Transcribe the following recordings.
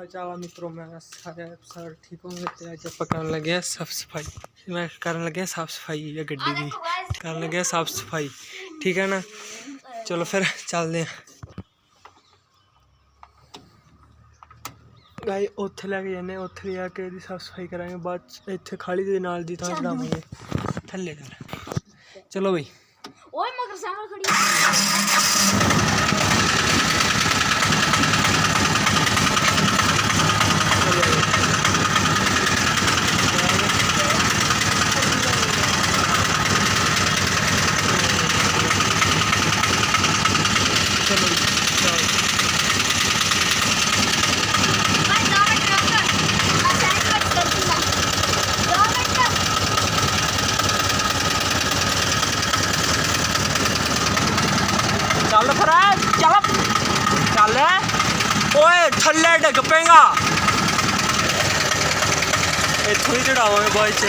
ਆ ਮਿੱਤਰੋ ਮੈਂ ਸਾਰੇ ਸਰ ਠੀਕ ਹੋਣਗੇ ਤੇ ਅੱਜ ਆਪਾਂ ਕਰਨ ਲੱਗੇ ਆ ਸਾਫ਼ ਸਫ਼ਾਈ ਮੈਂ ਕਰਨ ਲੱਗਿਆ ਸਾਫ਼ ਸਫ਼ਾਈ ਇਹ ਗੱਡੀ ਦੀ ਕਰਨ ਲੱਗਿਆ ਸਾਫ਼ ਸਫ਼ਾਈ ਠੀਕ ਹੈ ਨਾ ਚਲੋ ਫਿਰ ਚੱਲਦੇ ਆ ਗਾਈ ਉੱਥੇ ਲੈ ਕੇ ਜਾਂਦੇ ਹਾਂ, ਉੱਥੇ ਜਾ ਕੇ ਇਹਦੀ ਸਾਫ਼ ਸਫ਼ਾਈ ਕਰਾਂਗੇ ਬਾਅਦ ਇੱਥੇ ਖਾਲੀ ਦੇ ਨਾਲ ਦੀ ਥਾਂ ਚੜਾਵਾਂਗੇ ਥੱਲੇ ਕਰ ਚਲੋ ਬਈ ਓਏ ਮਗਰ ਸਾਹਮਣੇ ਖੜੀ ਹੈ। ਚਲੋ ਚੱਲ ਫਿਰ, ਚੱਲ। ਚੱਲ। ਓਏ, ਥੱਲੇ ਡਿੱਗ ਪਏਗਾ। ਇੱਥੋਂ ਹੀ ਚੜਾਵਾਂਗੇ ਬਾਅਦ ਚ।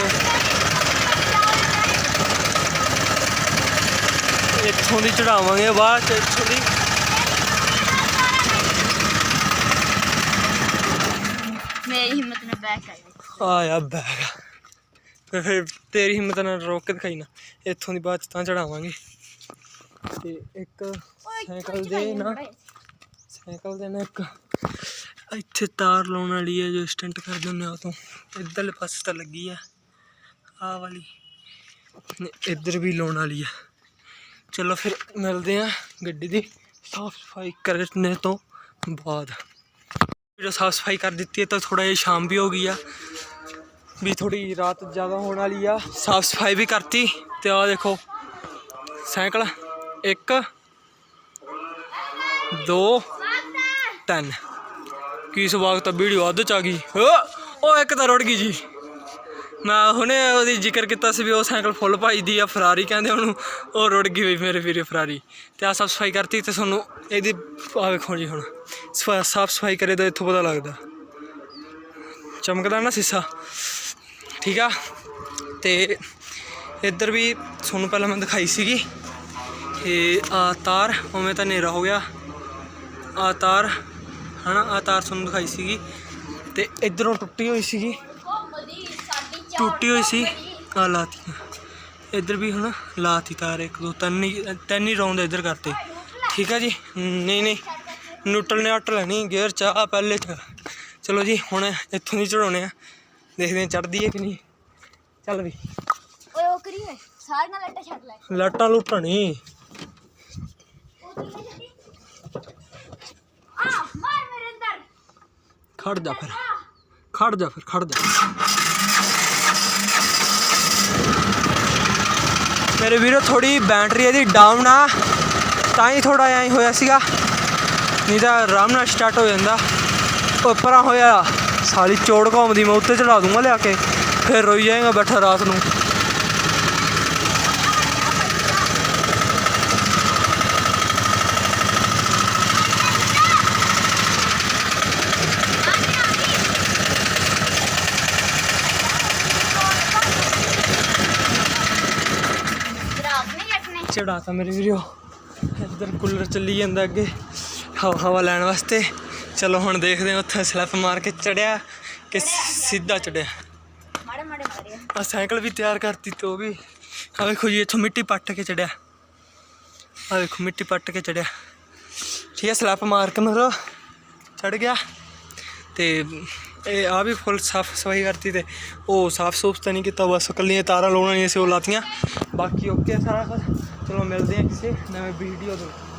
ਇੱਥੋਂ ਦੀ ਚੜਾਵਾਂਗੇ ਬਾਅਦ ਇੱਥੋਂ ਦੀ। ਮੇਰੀ ਹਿੰਮਤ ਨੇ ਬੈਕ ਕਰ ਆ ਯਾ ਬੈਗ ਫਿਰ ਤੇਰੀ ਹਿੰਮਤ ਨਾਲ ਰੋਕ ਕੇ ਦਿਖਾਈ ਨਾ। ਇੱਥੋਂ ਦੀ ਬਾਅਦ ਚ ਤਾਂ ਚੜਾਵਾਂਗੇ। ਤੇ ਇੱਕ ਸਾਈਕਲ ਦੇ ਨਾ। ਸਾਈਕਲ ਦੇ ਨਾ ਇੱਕ ਇੱਥੇ ਤਾਰ ਲਾਉਣ ਵਾਲੀ ਹੈ ਜੋ ਸਟੈਂਟ ਕਰ ਦਿੰਦੇ ਆ ਤੋਂ। ਇੱਧਰਲੇ ਪਾਸੇ ਤਾਂ ਲੱਗੀ ਆ। ਆਹ ਵਾਲੀ। ਇੱਧਰ ਵੀ ਲਾਉਣ ਵਾਲੀ ਆ। ਚਲੋ ਫਿਰ ਮਿਲਦੇ ਆ ਗੱਡੀ ਦੀ। ਸਾਫ਼ ਸਫ਼ਾਈ ਕਰਨੇ ਤੋਂ ਬਾਅਦ। ਜੋ ਸਾਫ਼ ਸਫ਼ਾਈ ਕਰ ਦਿੱਤੀ ਹੈ ਤਾਂ ਥੋੜਾ ਜਿਹਾ ਸ਼ਾਮ ਵੀ ਹੋ ਗਈ ਆ, ਵੀ ਥੋੜੀ ਰਾਤ ਜ਼ਿਆਦਾ ਹੋਣ ਵਾਲੀ ਆ। ਸਾਫ਼ ਸਫ਼ਾਈ ਵੀ ਕਰਤੀ ਤੇ ਆਹ ਦੇਖੋ, ਸਾਈਕਲ ਇੱਕ, ਦੋ, ਤਿੰਨ। ਕੀ ਸਵਾਗ ਤਾਂ ਵੀਡੀਓ ਅੱਧ ਚ ਆ ਗਈ। ਓ ਉਹ ਇੱਕ ਤਾਂ ਰੁੜ ਗਈ ਜੀ। ਮੈਂ ਹੁਣੇ ਉਹਦੀ ਜ਼ਿਕਰ ਕੀਤਾ ਸੀ ਵੀ ਉਹ ਸਾਈਕਲ ਫੁੱਲ ਭਾਈ ਆ ਫਰਾਰੀ ਕਹਿੰਦੇ ਉਹਨੂੰ, ਉਹ ਰੁੜ ਗਈ ਵੀ ਮੇਰੇ ਵੀਰੇ ਫਰਾਰੀ ਤੇ ਆ ਸਾਫ਼ ਸਫ਼ਾਈ ਕਰਤੀ ਤੇ ਤੁਹਾਨੂੰ ਇਹਦੀ ਆ ਵੇਖੋ ਜੀ ਹੁਣ, ਸਾਫ਼ ਸਫ਼ਾਈ ਕਰੇ ਤਾਂ ਇੱਥੋਂ ਪਤਾ ਲੱਗਦਾ। ਚਮਕਦਾ ਨਾ ਸੀਸਾ? ਠੀਕ ਆ? ਤੇ ਇੱਧਰ ਵੀ ਤੁਹਾਨੂੰ ਪਹਿਲਾਂ ਮੈਂ ਦਿਖਾਈ ਸੀਗੀ ਇਹ ਆ ਤਾਰ ਉਵੇਂ ਤਾਂ ਹਨੇਰਾ ਹੋ ਗਿਆ। ਆ ਤਾਰ, ਹਨਾ ਆ ਤਾਰ ਤੁਹਾਨੂੰ ਦਿਖਾਈ ਸੀਗੀ। ਤੇ ਇਧਰੋਂ ਟੁੱਟੀ ਹੋਈ ਸੀਗੀ। ਟੁੱਟੀ ਹੋਈ ਸੀ ਆ ਲਾਤੀ ਇੱਧਰ ਵੀ ਹੁਣ ਲਾਤੀ ਤਾਰ ਇੱਕ ਦੋ ਤਿੰਨ ਹੀ ਤਿੰਨ ਹੀ ਰੌਂਦ ਇੱਧਰ ਕਰਤੇ। ਠੀਕ ਆ ਜੀ? ਨਹੀਂ ਨਹੀਂ। ਨਿਊਟਰਲ ਨੇ ਅੱਟ ਲੈਣੀ ਗੇਅਰ ਚ ਆ ਪਹਿਲੇ ਚ। ਚਲੋ ਜੀ ਹੁਣ ਇੱਥੋਂ ਦੀ ਚੜਾਉਣੇ ਆ। ਦੇਖਦੇ ਹਾਂ ਚੜਦੀ ਹੈ ਕਿ ਨਹੀਂ। ਚੱਲ ਵੀ। ਓਏ ਉਹ ਕਰੀਏ ਸਾਰੇ ਨਾਲ ਲੱਟਾ ਛੱਡ ਲੈ। ਲਾਟਾਂ ਲੁੱਟਣੀ ਉਹ ਕਿੱਥੇ ਛੱਡੀ ਆ ਮਾਰ ਮੇਰੇ ਅੰਦਰ। ਖੜ ਜਾ ਫਿਰ। ਖੜ ਜਾ ਫਿਰ, ਖੜ ਜਾ। ਮੇਰੇ ਵੀਰੋ ਥੋੜੀ ਬੈਟਰੀ ਇਹਦੀ ਡਾਊਨ ਆ। ਤਾਂ ਹੀ ਥੋੜਾ ਐਂ ਹੋਇਆ ਸੀਗਾ। ਨਹੀਂ ਤਾਂ ਆਰਾਮ ਨਾਲ ਸਟਾਰਟ ਹੋ ਜਾਂਦਾ। ਉੱਪਰਾਂ ਹੋਇਆ, ਸਾਲੀ ਚੋੜ ਘੁੰਮਦੀ, ਮੈਂ ਉੱਤੇ ਚੜਾ ਦੂੰਗਾ ਲਿਆ ਕੇ। ਫਿਰ ਰੋਈ ਜਾਏਗਾ ਬੈਠਾ ਰਾਤ ਨੂੰ ਰਾਤ ਨਹੀਂ ਕੱਟਨੇ ਚੜਾਤਾ ਮੇਰੇ ਵੀਰੋ। ਇੱਧਰ ਕੂਲਰ ਚੱਲੀ ਜਾਂਦਾ ਅੱਗੇ ਹਵਾ ਹਵਾ ਲੈਣ ਵਾਸਤੇ। ਚਲੋ ਹੁਣ ਦੇਖਦੇ ਹਾਂ ਉੱਥੇ ਸਲੈਪ ਮਾਰ ਕੇ ਚੜਿਆ ਕਿ ਸਿੱਧਾ ਚੜਿਆ। ਮਾੜੇ ਮਾੜੇ ਮਾਰੇ ਆ। ਸਾਈਕਲ ਵੀ ਤਿਆਰ ਕਰਤੀ ਤੇ ਵੀ। ਆ ਵੇਖੋ ਜੀ ਇੱਥੋਂ ਮਿੱਟੀ ਪੱਟ ਕੇ ਚੜਿਆ। ਆ ਵੇਖੋ ਮਿੱਟੀ ਪੱਟ ਕੇ ਚੜਿਆ। ਠੀਕ ਹੈ ਸਲੈਪ ਮਾਰ ਕੇ ਮਰੋ ਚੜ ਗਿਆ। ਤੇ ਇਹ ਆ ਵੀ ਫੁੱਲ ਸਾਫ਼ ਸਫ਼ਾਈ ਕਰਤੀ ਤੇ ਉਹ ਸਾਫ਼ ਸੂਫ ਤਾਂ ਨਹੀਂ ਕੀਤਾ ਬਸ ਕੱਲੀਆਂ ਤਾਰਾਂ ਲਾਉਣੀਆਂ ਸੀ ਉਹ ਲਾਤੀਆਂ। ਬਾਕੀ ਓਕੇ ਸਾਰਾ ਕੁਝ ਚਲੋ ਮਿਲਦੇ ਆ ਕਿਸੇ ਨਵੇਂ ਵੀਡੀਓ ਤੋਂ